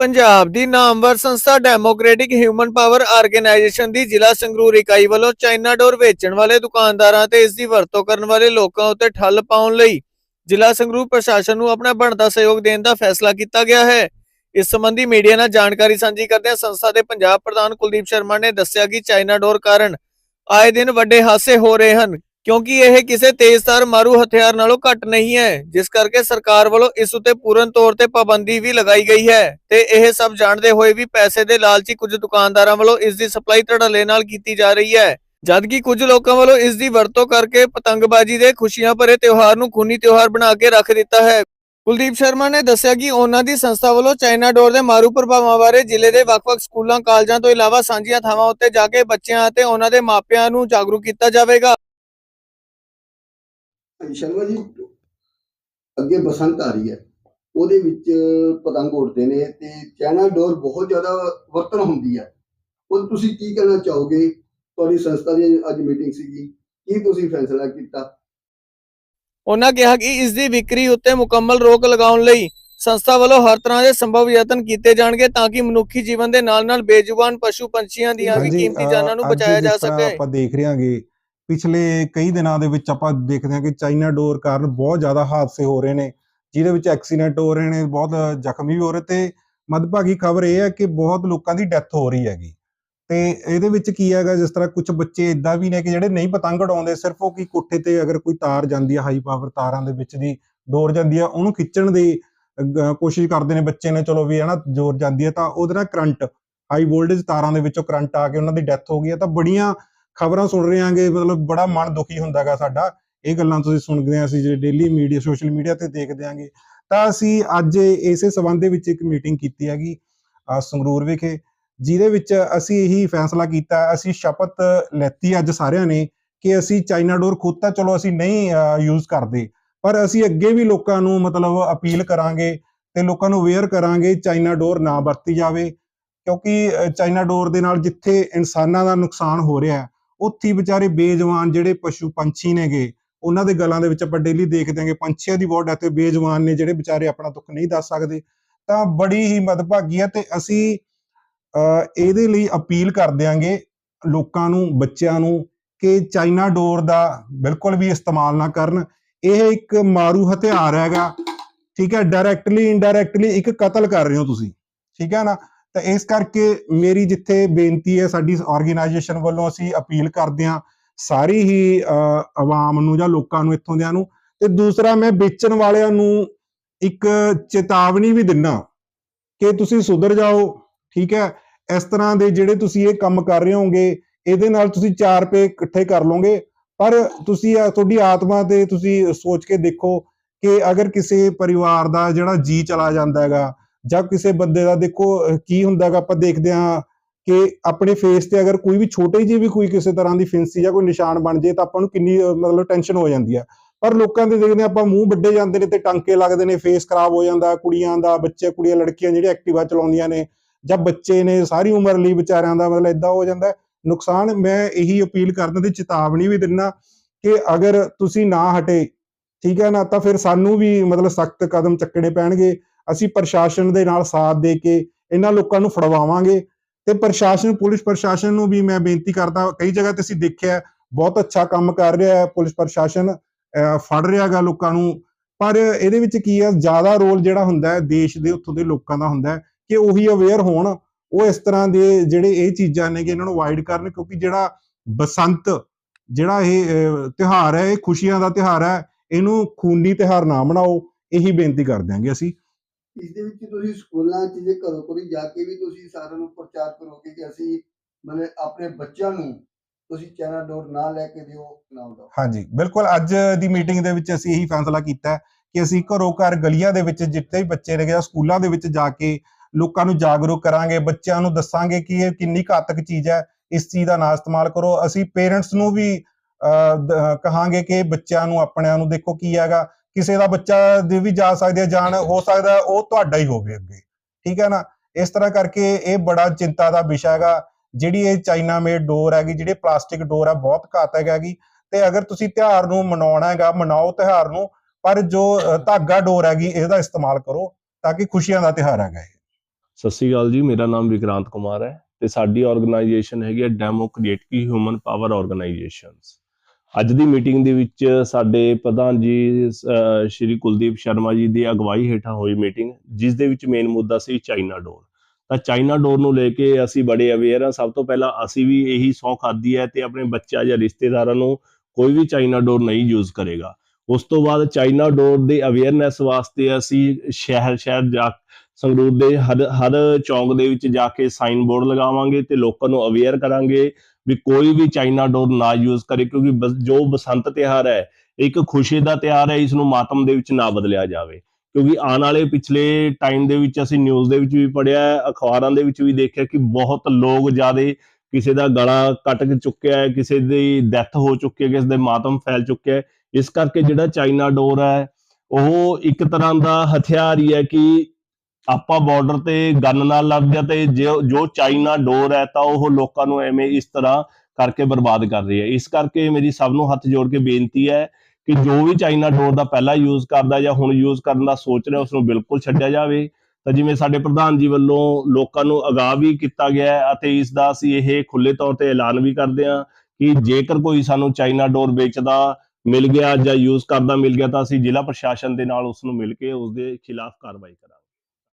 ਪੰਜਾਬ ਦੀ ਨਾਮਵਰ ਸੰਸਥਾ ਡੈਮੋਕ੍ਰੈਟਿਕ ਹਿਊਮਨ ਪਾਵਰ ਆਰਗੇਨਾਈਜੇਸ਼ਨ ਦੀ ਜ਼ਿਲ੍ਹਾ ਸੰਗਰੂਰ ਇਕਾਈ ਵੱਲੋਂ ਚਾਈਨਾ ਡੋਰ ਵੇਚਣ ਵਾਲੇ ਦੁਕਾਨਦਾਰਾਂ ਤੇ ਇਸ ਦੀ ਵਰਤੋਂ ਕਰਨ ਵਾਲੇ ਲੋਕਾਂ ਉੱਤੇ ਠੱਲ ਪਾਉਣ ਲਈ ਜ਼ਿਲ੍ਹਾ ਸੰਗਰੂਰ ਪ੍ਰਸ਼ਾਸਨ ਨੂੰ ਆਪਣਾ ਬਣਦਾ ਸਹਿਯੋਗ ਦੇਣ ਦਾ ਫੈਸਲਾ ਕੀਤਾ ਗਿਆ ਹੈ। ਇਸ ਸੰਬੰਧੀ ਮੀਡੀਆ ਨਾਲ ਜਾਣਕਾਰੀ ਸਾਂਝੀ ਕਰਦਿਆਂ ਸੰਸਥਾ ਦੇ ਪੰਜਾਬ ਪ੍ਰਧਾਨ ਕੁਲਦੀਪ ਸ਼ਰਮਾ ਨੇ ਦੱਸਿਆ ਕਿ ਚਾਈਨਾ ਡੋਰ ਕਾਰਨ ਆਏ ਦਿਨ ਵੱਡੇ ਹਾਦਸੇ ਹੋ ਰਹੇ ਹਨ। ਕਿਉਂਕਿ ਇਹ ਕਿਸੇ ਤੇਜ਼ਧਾਰ ਮਾਰੂ ਹਥਿਆਰ ਨਾਲੋਂ ਘੱਟ ਨਹੀਂ ਹੈ, ਜਿਸ ਕਰਕੇ ਸਰਕਾਰ ਵੱਲੋਂ ਇਸ ਉੱਤੇ ਪੂਰਨ ਤੌਰ ਤੇ ਪਾਬੰਦੀ ਵੀ ਲਗਾਈ ਗਈ ਹੈ। ਤੇ ਇਹ ਸਭ ਜਾਣਦੇ ਹੋਏ ਵੀ ਪੈਸੇ ਦੇ ਲਾਲਚੀ ਕੁਝ ਦੁਕਾਨਦਾਰਾਂ ਵੱਲੋਂ ਇਸ ਦੀ ਸਪਲਾਈ ਧੜੱਲੇ ਨਾਲ ਕੀਤੀ ਜਾ ਰਹੀ ਹੈ। ਜਦਕਿ ਕੁਝ ਲੋਕਾਂ ਵੱਲੋਂ ਇਸ ਦੀ ਵਰਤੋਂ ਕਰਕੇ ਪਤੰਗਬਾਜ਼ੀ ਦੇ ਖੁਸ਼ੀਆਂ ਭਰੇ ਤਿਉਹਾਰ ਨੂੰ ਖੂਨੀ ਤਿਉਹਾਰ ਬਣਾ ਕੇ ਰੱਖ ਦਿੱਤਾ ਹੈ। ਕੁਲਦੀਪ ਸ਼ਰਮਾ ਨੇ ਦੱਸਿਆ ਕਿ ਉਹਨਾਂ ਦੀ ਸੰਸਥਾ ਵੱਲੋਂ ਚਾਈਨਾ ਡੋਰ ਦੇ ਮਾਰੂ ਪ੍ਰਭਾਵਾਂ ਬਾਰੇ ਜ਼ਿਲ੍ਹੇ ਦੇ ਵੱਖ-ਵੱਖ ਸਕੂਲਾਂ, ਕਾਲਜਾਂ ਤੋਂ ਇਲਾਵਾ ਸਾਂਝੀਆਂ ਥਾਵਾਂ ਉੱਤੇ ਜਾ ਕੇ ਬੱਚਿਆਂ ਅਤੇ ਉਹਨਾਂ ਦੇ ਮਾਪਿਆਂ ਨੂੰ ਜਾਗਰੂਕ ਕੀਤਾ ਜਾਵੇਗਾ। ਸ਼ਰਮਾ ਜੀ ਅੱਗੇ ਬਸੰਤ ਆ ਰਹੀ ਹੈ। ਉਹਦੇ ਵਿੱਚ ਪਤੰਗ ਉਡਦੇ ਨੇ ਤੇ ਚਾਈਨਾ ਡੋਰ ਬਹੁਤ ਜ਼ਿਆਦਾ ਵਰਤਣ ਹੁੰਦੀ ਹੈ। ਉਹ ਤੁਸੀਂ ਕੀ ਕਹਿਣਾ ਚਾਹੋਗੇ? ਤੁਹਾਡੀ ਸੰਸਥਾ ਦੀ ਅੱਜ ਮੀਟਿੰਗ ਸੀਗੀ। ਕੀ ਤੁਸੀਂ ਫੈਸਲਾ ਕੀਤਾ? ਉਹਨਾਂ ਕਿਹਾ ਕਿ ਇਸ ਦੀ ਵਿਕਰੀ ਉੱਤੇ ਮੁਕੰਮਲ ਰੋਕ ਲਗਾਉਣ ਲਈ ਸੰਸਥਾ ਵੱਲੋਂ ਹਰ ਤਰ੍ਹਾਂ ਦੇ ਸੰਭਵ ਯਤਨ ਕੀਤੇ ਜਾਣਗੇ ਤਾਂ ਕਿ ਮਨੁੱਖੀ ਜੀਵਨ ਦੇ ਨਾਲ-ਨਾਲ ਬੇਜ਼ੁਬਾਨ ਪਸ਼ੂ ਪੰਛੀਆਂ ਦੀਆਂ ਵੀ ਕੀਮਤੀ ਜਾਨਾਂ ਨੂੰ ਬਚਾਇਆ ਜਾ ਸਕੇ। ਆਪਾਂ ਦੇਖ ਰਹੇ ਹਾਂਗੇ ਪਿਛਲੇ ਕਈ ਦਿਨਾਂ ਦੇ ਵਿੱਚ ਆਪਾਂ ਦੇਖਦੇ ਹਾਂ ਕਿ ਚਾਈਨਾ ਡੋਰ ਕਾਰਨ ਬਹੁਤ ਜ਼ਿਆਦਾ ਹਾਦਸੇ ਹੋ ਰਹੇ ਨੇ, ਜਿਹਦੇ ਵਿੱਚ ਐਕਸੀਡੈਂਟ ਹੋ ਰਹੇ ਨੇ, ਬਹੁਤ ਜ਼ਖਮੀ ਵੀ ਹੋ ਰਹੇ ਤੇ ਮਦਭਾਗੀ ਖਬਰ ਇਹ ਹੈ ਕਿ ਬਹੁਤ ਲੋਕਾਂ ਦੀ ਡੈਥ ਹੋ ਰਹੀ ਹੈਗੀ। ਤੇ ਇਹਦੇ ਵਿੱਚ ਕੀ ਹੈਗਾ, ਜਿਸ ਤਰ੍ਹਾਂ ਕੁਝ ਬੱਚੇ ਇਦਾਂ ਵੀ ਨੇ ਕਿ ਜਿਹੜੇ ਨਹੀਂ ਪਤੰਗ ਉਡਾਉਂਦੇ, ਸਿਰਫ ਉਹ ਕੀ ਕੋਠੇ ਤੇ ਅਗਰ ਕੋਈ ਤਾਰ ਜਾਂਦੀ ਹੈ ਹਾਈ ਪਾਵਰ ਤਾਰਾਂ ਦੇ ਵਿੱਚ ਦੀ ਡੋਰ ਜਾਂਦੀ ਹੈ ਉਹਨੂੰ ਖਿੱਚਣ ਦੀ ਕੋਸ਼ਿਸ਼ ਕਰਦੇ ਨੇ ਬੱਚੇ ਨੇ, ਚਲੋ ਵੀ ਹਨਾ ਜ਼ੋਰ ਜਾਂਦੀ ਹੈ ਤਾਂ ਉਹਦੇ ਨਾਲ ਕਰੰਟ ਹਾਈ ਵੋਲਟੇਜ ਤਾਰਾਂ ਦੇ ਵਿੱਚੋਂ ਕਰੰਟ ਆ ਕੇ ਉਹਨਾਂ ਦੀ ਡੈਥ ਹੋ ਗਈ ਹੈ ਤਾਂ ਬੜੀਆਂ ਖਬਰਾਂ ਸੁਣ ਰਹੇ ਆਂਗੇ ਮਤਲਬ ਬੜਾ ਮਨ ਦੁਖੀ ਹੁੰਦਾਗਾ ਸਾਡਾ। ਇਹ ਗੱਲਾਂ ਤੁਸੀਂ ਸੁਣਦੇ ਆਂ ਅਸੀਂ ਜਿਹੜੇ ਡੇਲੀ ਮੀਡੀਆ ਸੋਸ਼ਲ ਮੀਡੀਆ ਤੇ ਦੇਖਦੇ ਆਂਗੇ ਤਾਂ ਅਸੀਂ ਅੱਜ ਇਸੇ ਸਬੰਧ ਦੇ ਵਿੱਚ ਇੱਕ ਮੀਟਿੰਗ ਕੀਤੀ ਹੈਗੀ ਸੰਗਰੂਰ ਵਿਖੇ, ਜਿਹਦੇ ਵਿੱਚ ਅਸੀਂ ਇਹੀ ਫੈਸਲਾ ਕੀਤਾ, ਅਸੀਂ ਸ਼ਪਥ ਲੈਤੀ ਅੱਜ ਸਾਰਿਆਂ ਨੇ ਕਿ ਅਸੀਂ ਚਾਈਨਾ ਡੋਰ ਖੁਦ ਤਾਂ ਚਲੋ ਅਸੀਂ ਨਹੀਂ ਯੂਜ਼ ਕਰਦੇ, ਪਰ ਅਸੀਂ ਅੱਗੇ ਵੀ ਲੋਕਾਂ ਨੂੰ ਮਤਲਬ ਅਪੀਲ ਕਰਾਂਗੇ ਤੇ ਲੋਕਾਂ ਨੂੰ ਅਵੇਅਰ ਕਰਾਂਗੇ ਚਾਈਨਾ ਡੋਰ ਨਾ ਵਰਤੀ ਜਾਵੇ, ਕਿਉਂਕਿ ਚਾਈਨਾ ਡੋਰ ਦੇ ਨਾਲ ਜਿੱਥੇ ਇਨਸਾਨਾਂ ਦਾ ਨੁਕਸਾਨ ਹੋ ਰਿਹਾ ਉੱਥੇ ਵਿਚਾਰੇ ਬੇਜਵਾਨ ਜਿਹੜੇ ਪਸ਼ੂ ਪੰਛੀ ਨੇਗੇ ਉਹਨਾਂ ਦੇ ਗਲਾਂ ਦੇ ਵਿੱਚ ਆਪਾਂ ਡੇਲੀ ਦੇਖਦੇ ਹਾਂਗੇ ਪੰਛੀਆਂ ਦੀ ਬਹੁਤ ਡੈਥ ਬੇਜਵਾਨ ਨੇ ਜਿਹੜੇ ਵਿਚਾਰੇ ਆਪਣਾ ਦੁੱਖ ਨਹੀਂ ਦੱਸ ਸਕਦੇ। ਤਾਂ ਬੜੀ ਹੀ ਮਦਭਾਗੀ ਹੈ ਤੇ ਅਸੀਂ ਅਹ, ਇਹਦੇ ਲਈ ਅਪੀਲ ਕਰ ਦਿਆਂਗੇ ਲੋਕਾਂ ਨੂੰ ਬੱਚਿਆਂ ਨੂੰ ਕਿ ਚਾਈਨਾ ਡੋਰ ਦਾ ਬਿਲਕੁਲ ਵੀ ਇਸਤੇਮਾਲ ਨਾ ਕਰਨ। ਇਹ ਇੱਕ ਮਾਰੂ ਹਥਿਆਰ ਹੈਗਾ ਠੀਕ ਹੈ ਡਾਇਰੈਕਟਲੀ ਇਨਡਾਇਰੈਕਟਲੀ ਇੱਕ ਕਤਲ ਕਰ ਰਹੇ ਹੋ ਤੁਸੀਂ ਠੀਕ ਹੈ ਨਾ? ਤਾਂ ਇਸ ਕਰਕੇ ਮੇਰੀ ਜਿੱਥੇ ਬੇਨਤੀ ਹੈ ਸਾਡੀ ਆਰਗੇਨਾਈਜੇਸ਼ਨ ਵੱਲੋਂ ਅਸੀਂ ਅਪੀਲ ਕਰਦੇ ਹਾਂ ਸਾਰੀ ਹੀ ਅਹ, ਆਵਾਮ ਨੂੰ ਜਾਂ ਲੋਕਾਂ ਨੂੰ ਇੱਥੋਂ ਦਿਆਂ ਨੂੰ। ਤੇ ਦੂਸਰਾ ਮੈਂ ਵੇਚਣ ਵਾਲਿਆਂ ਨੂੰ ਇੱਕ ਚੇਤਾਵਨੀ ਵੀ ਦਿੰਨਾ ਕਿ ਤੁਸੀਂ ਸੁਧਰ ਜਾਓ ਠੀਕ ਹੈ? ਇਸ ਤਰ੍ਹਾਂ ਦੇ ਜਿਹੜੇ ਤੁਸੀਂ ਇਹ ਕੰਮ ਕਰ ਰਹੇ ਹੋਗੇ ਇਹਦੇ ਨਾਲ ਤੁਸੀਂ 4 ਰੁਪਏ ਇਕੱਠੇ ਕਰ ਲਓਗੇ। ਪਰ ਤੁਸੀਂ ਤੁਹਾਡੀ ਆਤਮਾ ਤੇ ਤੁਸੀਂ ਸੋਚ ਕੇ ਦੇਖੋ ਕਿ ਅਗਰ ਕਿਸੇ ਪਰਿਵਾਰ ਦਾ ਜਿਹੜਾ ਜੀ ਚਲਾ ਜਾਂਦਾ ਹੈਗਾ ਜਾਂ ਕਿਸੇ ਬੰਦੇ ਦਾ ਦੇਖੋ ਕੀ ਹੁੰਦਾ ਹੈਗਾ ਆਪਾਂ ਦੇਖਦੇ ਹਾਂ ਕਿ ਆਪਣੇ ਫੇਸ ਤੇ ਅਗਰ ਕੋਈ ਵੀ ਛੋਟੀ ਜਿਹੀ ਵੀ ਕੋਈ ਕਿਸੇ ਤਰ੍ਹਾਂ ਦੀ ਫਿੰਸੀ ਜਾਂ ਕੋਈ ਨਿਸ਼ਾਨ ਬਣ ਜੇ ਤਾਂ ਆਪਾਂ ਨੂੰ ਕਿੰਨੀ ਮਤਲਬ ਟੈਨਸ਼ਨ ਹੋ ਜਾਂਦੀ ਆ। ਪਰ ਲੋਕਾਂ ਦੇ ਦੇਖਦੇ ਆਪਾਂ ਮੂੰਹ ਵੱਡੇ ਜਾਂਦੇ ਨੇ ਤੇ ਟਾਂਕੇ ਲੱਗਦੇ ਨੇ ਫੇਸ ਖਰਾਬ ਹੋ ਜਾਂਦਾ, ਕੁੜੀਆਂ ਦਾ, ਬੱਚੇ, ਕੁੜੀਆਂ, ਲੜਕੀਆਂ ਜਿਹੜੇ ਐਕਟਿਵਾ ਚਲਾਉਂਦੀਆਂ ਨੇ, ਜਾਂ ਬੱਚੇ ਨੇ, ਸਾਰੀ ਉਮਰ ਲਈ ਵਿਚਾਰਿਆਂ ਦਾ ਮਤਲਬ ਇਦਾਂ ਹੋ ਜਾਂਦਾ। ਨੁਕਸਾਨ ਮੈਂ ਇਹੀ ਅਪੀਲ ਕਰਦਾ ਤੇ ਚੇਤਾਵਨੀ ਵੀ ਦਿੰਨਾ ਕਿ ਅਗਰ ਤੁਸੀਂ ਨਾ ਹਟੇ, ਠੀਕ ਹੈ ਨਾ, ਤਾਂ ਫਿਰ ਸਾਨੂੰ ਵੀ ਮਤਲਬ ਸਖਤ ਕਦਮ ਚੱਕਣੇ ਪੈਣਗੇ। ਅਸੀਂ ਪ੍ਰਸ਼ਾਸਨ ਦੇ ਨਾਲ ਸਾਥ ਦੇ ਕੇ ਇਹਨਾਂ ਲੋਕਾਂ ਨੂੰ ਫੜਵਾਵਾਂਗੇ ਤੇ ਪ੍ਰਸ਼ਾਸਨ ਪੁਲਿਸ ਪ੍ਰਸ਼ਾਸਨ ਨੂੰ ਵੀ ਮੈਂ ਬੇਨਤੀ ਕਰਦਾ ਕਈ ਜਗ੍ਹਾ ਤੇ ਅਸੀਂ ਦੇਖਿਆ ਬਹੁਤ ਅੱਛਾ ਕੰਮ ਕਰ ਰਿਹਾ ਹੈ ਪੁਲਿਸ ਪ੍ਰਸ਼ਾਸਨ ਅਹ, ਫੜ ਰਿਹਾਗਾ ਲੋਕਾਂ ਨੂੰ ਪਰ ਇਹਦੇ ਵਿੱਚ ਕੀ ਹੈ ਜ਼ਿਆਦਾ ਰੋਲ ਜਿਹੜਾ ਹੁੰਦਾ ਹੈ ਦੇਸ਼ ਦੇ ਉੱਥੋਂ ਦੇ ਲੋਕਾਂ ਦਾ ਹੁੰਦਾ ਹੈ ਕਿ ਉਹੀ ਅਵੇਅਰ ਹੋਣ ਉਹ ਇਸ ਤਰ੍ਹਾਂ ਦੇ ਜਿਹੜੇ ਇਹ ਚੀਜ਼ਾਂ ਨੇ ਕਿ ਇਹਨਾਂ ਨੂੰ ਅਵਾਇਡ ਕਰਨ ਕਿਉਂਕਿ ਜਿਹੜਾ ਬਸੰਤ ਜਿਹੜਾ ਇਹ ਅਹ, ਤਿਉਹਾਰ ਹੈ ਇਹ ਖੁਸ਼ੀਆਂ ਦਾ ਤਿਉਹਾਰ ਹੈ ਇਹਨੂੰ ਖੂਨੀ ਤਿਉਹਾਰ ਨਾ ਬਣਾਓ ਇਹੀ ਬੇਨਤੀ ਕਰ ਦਿਆਂਗੇ ਅਸੀਂ ਇਸ ਦੇ ਵਿੱਚ ਤੁਸੀਂ ਸਕੂਲਾਂ 'ਚ ਜੇ ਘਰੋਂ ਘਰੀ ਜਾ ਕੇ ਵੀ ਤੁਸੀਂ ਸਾਰਿਆਂ ਨੂੰ ਪ੍ਰਚਾਰ ਕਰੋਗੇ ਕਿ ਅਸੀਂ ਮਤਲਬ ਆਪਣੇ ਬੱਚਿਆਂ ਨੂੰ ਤੁਸੀਂ ਚਾਈਨਾ ਡੋਰ ਨਾ ਲੈ ਕੇ ਦਿਓ ਨਾ ਉਡਾਓ। ਹਾਂਜੀ ਬਿਲਕੁਲ ਅੱਜ ਦੀ ਮੀਟਿੰਗ ਦੇ ਵਿੱਚ ਅਸੀਂ ਇਹੀ ਫੈਸਲਾ ਕੀਤਾ ਕਿ ਅਸੀਂ ਘਰੋਂ ਘਰ ਗਲੀਆਂ ਦੇ ਵਿੱਚ ਜਿੱਥੇ ਵੀ ਬੱਚੇ ਨੇ ਜਾਂ ਸਕੂਲਾਂ ਦੇ ਵਿੱਚ ਜਾ ਕੇ ਲੋਕਾਂ ਨੂੰ ਜਾਗਰੂਕ ਕਰਾਂਗੇ ਬੱਚਿਆਂ ਨੂੰ ਦੱਸਾਂਗੇ ਕਿ ਇਹ ਕਿੰਨੀ ਘਾਤਕ ਚੀਜ਼ ਹੈ ਇਸ ਚੀਜ਼ ਦਾ ਨਾ ਇਸਤੇਮਾਲ ਕਰੋ। ਅਸੀਂ ਪੇਰੈਂਟਸ ਨੂੰ ਵੀ ਅਹ, ਕਹਾਂਗੇ ਕਿ ਬੱਚਿਆਂ ਨੂੰ ਆਪਣਿਆਂ ਨੂੰ ਦੇਖੋ ਕੀ ਹੈਗਾ। ਕਿਸੇ ਦਾ ਬੱਚਾ ਦੇ ਵੀ ਜਾ ਸਕਦੀ ਹੈ ਜਾਨ ਹੋ ਸਕਦਾ ਉਹ ਤੁਹਾਡਾ ਹੀ ਹੋਵੇ ਅੱਗੇ। ਠੀਕ ਹੈ ਨਾ? ਇਸ ਤਰ੍ਹਾਂ ਕਰਕੇ ਇਹ ਬੜਾ ਚਿੰਤਾ ਦਾ ਵਿਸ਼ਾ ਹੈਗਾ। ਜਿਹੜੀ ਇਹ ਚਾਈਨਾ ਮੇਡ ਡੋਰ ਹੈਗੀ, ਜਿਹੜੀ ਪਲਾਸਟਿਕ ਡੋਰ ਹੈ ਬਹੁਤ ਘਾਤਕ ਹੈਗੀ। ਤੇ ਅਗਰ ਤੁਸੀਂ ਤਿਉਹਾਰ ਨੂੰ ਮਨਾਉਣਾ ਹੈਗਾ, ਮਨਾਓ ਤਿਉਹਾਰ ਨੂੰ, ਪਰ ਜੋ ਧਾਗਾ ਡੋਰ ਹੈਗੀ, ਇਹਦਾ ਇਸਤੇਮਾਲ ਕਰੋ ਤਾਂ ਕਿ ਖੁਸ਼ੀਆਂ ਦਾ ਤਿਉਹਾਰ ਹੈਗਾ ਇਹ। ਸਤਿ ਸ਼੍ਰੀ ਅਕਾਲ ਜੀ, ਮੇਰਾ ਨਾਮ ਵਿਕਰਾਂਤ ਕੁਮਾਰ ਹੈ ਤੇ ਸਾਡੀ ਆਰਗੇਨਾਈਜੇਸ਼ਨ ਹੈਗੀ ਹੈ ਡੈਮੋਕ੍ਰੇਟਿਕ ਹਿਊਮਨ ਪਾਵਰ ਆਰਗੇਨਾਈਜੇਸ਼ਨਸ ਅੱਜ ਦੀ ਮੀਟਿੰਗ ਦੇ ਵਿੱਚ ਸਾਡੇ ਪ੍ਰਧਾਨ ਜੀ ਸ਼੍ਰੀ ਕੁਲਦੀਪ ਸ਼ਰਮਾ ਜੀ ਦੀ ਅਗਵਾਈ ਹੇਠਾਂ ਹੋਈ ਮੀਟਿੰਗ, ਜਿਸ ਦੇ ਵਿੱਚ ਮੇਨ ਮੁੱਦਾ ਸੀ ਚਾਈਨਾ ਡੋਰ। ਤਾਂ ਚਾਈਨਾ ਡੋਰ ਨੂੰ ਲੈ ਕੇ ਅਸੀਂ ਬੜੇ ਅਵੇਅਰ ਹਾਂ। ਸਭ ਤੋਂ ਪਹਿਲਾਂ ਅਸੀਂ ਵੀ ਇਹੀ ਸੌ ਖਾਦੀ ਹੈ ਤੇ ਆਪਣੇ ਬੱਚਾ ਜਾਂ ਰਿਸ਼ਤੇਦਾਰਾਂ ਨੂੰ ਕੋਈ ਵੀ ਚਾਈਨਾ ਡੋਰ ਨਹੀਂ ਯੂਜ਼ ਕਰੇਗਾ। ਉਸ ਤੋਂ ਬਾਅਦ ਚਾਈਨਾ ਡੋਰ ਦੇ ਅਵੇਅਰਨੈਸ ਵਾਸਤੇ ਅਸੀਂ ਸ਼ਹਿਰ ਸ਼ਹਿਰ ਜਾ, ਸੰਗਰੂਰ ਦੇ ਹਰ ਹਰ ਚੌਂਕ ਦੇ ਵਿੱਚ ਜਾ ਕੇ ਸਾਈਨ ਬੋਰਡ ਲਗਾਵਾਂਗੇ ਤੇ ਲੋਕਾਂ ਨੂੰ ਅਵੇਅਰ ਕਰਾਂਗੇ। ਵੀ ਕੋਈ ਵੀ ਚਾਈਨਾ ਡੋਰ ਨਾ ਯੂਜ਼ ਕਰੇ ਕਿਉਂਕਿ ਜੋ ਬਸੰਤ ਤਿਉਹਾਰ ਹੈ, ਇੱਕ ਖੁਸ਼ੀ ਦਾ ਤਿਉਹਾਰ ਹੈ ਇਸ ਨੂੰ ਮਾਤਮ ਦੇ ਵਿੱਚ ਨਾ ਬਦਲਿਆ ਜਾਵੇ। ਕਿਉਂਕਿ ਆਉਣ ਵਾਲੇ ਪਿਛਲੇ ਟਾਈਮ ਦੇ ਵਿੱਚ ਅਸੀਂ ਨਿਊਜ਼ ਦੇ ਵਿੱਚ ਵੀ ਪੜਿਆ ਅਖਬਾਰਾਂ ਦੇ ਵਿੱਚ ਵੀ ਦੇਖਿਆ ਕਿ ਬਹੁਤ ਲੋਕ ਜਿਆਦੇ ਕਿਸੇ ਦਾ ਗਲਾ ਕੱਟ ਚੁੱਕਿਆ ਹੈ, ਕਿਸੇ ਦੀ ਡੈਥ ਹੋ ਚੁੱਕੀ ਹੈ, ਕਿਸੇ ਦੇ ਮਾਤਮ ਫੈਲ ਚੁੱਕਿਆ ਹੈ। ਇਸ ਕਰਕੇ ਜਿਹੜਾ ਚਾਈਨਾ ਡੋਰ ਹੈ, ਉਹ ਇੱਕ ਤਰ੍ਹਾਂ ਦਾ ਹਥਿਆਰ ਹੀ ਹੈ ਕਿ ਆਪਾਂ ਬਾਰਡਰ ਤੇ ਗਨ ਨਾਲ ਲੜਦੇ ਜਾ ਤੇ ਜੋ ਚਾਈਨਾ ਡੋਰ ਹੈ ਤਾਂ ਉਹ ਲੋਕਾਂ ਨੂੰ ਐਵੇਂ ਇਸ ਤਰ੍ਹਾਂ ਕਰਕੇ ਬਰਬਾਦ ਕਰ ਰਹੀ ਹੈ। ਇਸ ਕਰਕੇ ਮੇਰੀ ਸਭ ਨੂੰ ਹੱਥ ਜੋੜ ਕੇ ਬੇਨਤੀ ਹੈ ਕਿ ਜੋ ਵੀ ਚਾਈਨਾ ਡੋਰ ਦਾ ਪਹਿਲਾਂ ਯੂਜ਼ ਕਰਦਾ ਜਾਂ ਹੁਣ ਯੂਜ਼ ਕਰਨ ਦਾ ਸੋਚ ਰਿਹਾ ਉਸ ਨੂੰ ਬਿਲਕੁਲ ਛੱਡਿਆ ਜਾਵੇ। ਤਾਂ ਜਿਵੇਂ ਸਾਡੇ ਪ੍ਰਧਾਨ ਜੀ ਵੱਲੋਂ ਲੋਕਾਂ ਨੂੰ ਅਗਾਹ ਵੀ ਕੀਤਾ ਗਿਆ ਹੈ ਅਤੇ ਇਸ ਦਾ ਅਸੀਂ ਇਹ ਖੁੱਲੇ ਤੌਰ ਤੇ ਐਲਾਨ ਵੀ ਕਰਦੇ ਹਾਂ ਕਿ ਜੇਕਰ ਕੋਈ ਸਾਨੂੰ ਚਾਈਨਾ ਡੋਰ ਵੇਚਦਾ ਮਿਲ ਗਿਆ ਜਾਂ ਯੂਜ਼ ਕਰਦਾ ਮਿਲ ਗਿਆ ਤਾਂ ਅਸੀਂ ਜ਼ਿਲ੍ਹਾ ਪ੍ਰਸ਼ਾਸਨ ਦੇ ਨਾਲ ਉਸ ਨੂੰ ਮਿਲ ਕੇ ਉਸ ਦੇ ਖਿਲਾਫ ਕਾਰਵਾਈ ਕਰਾਂਗੇ।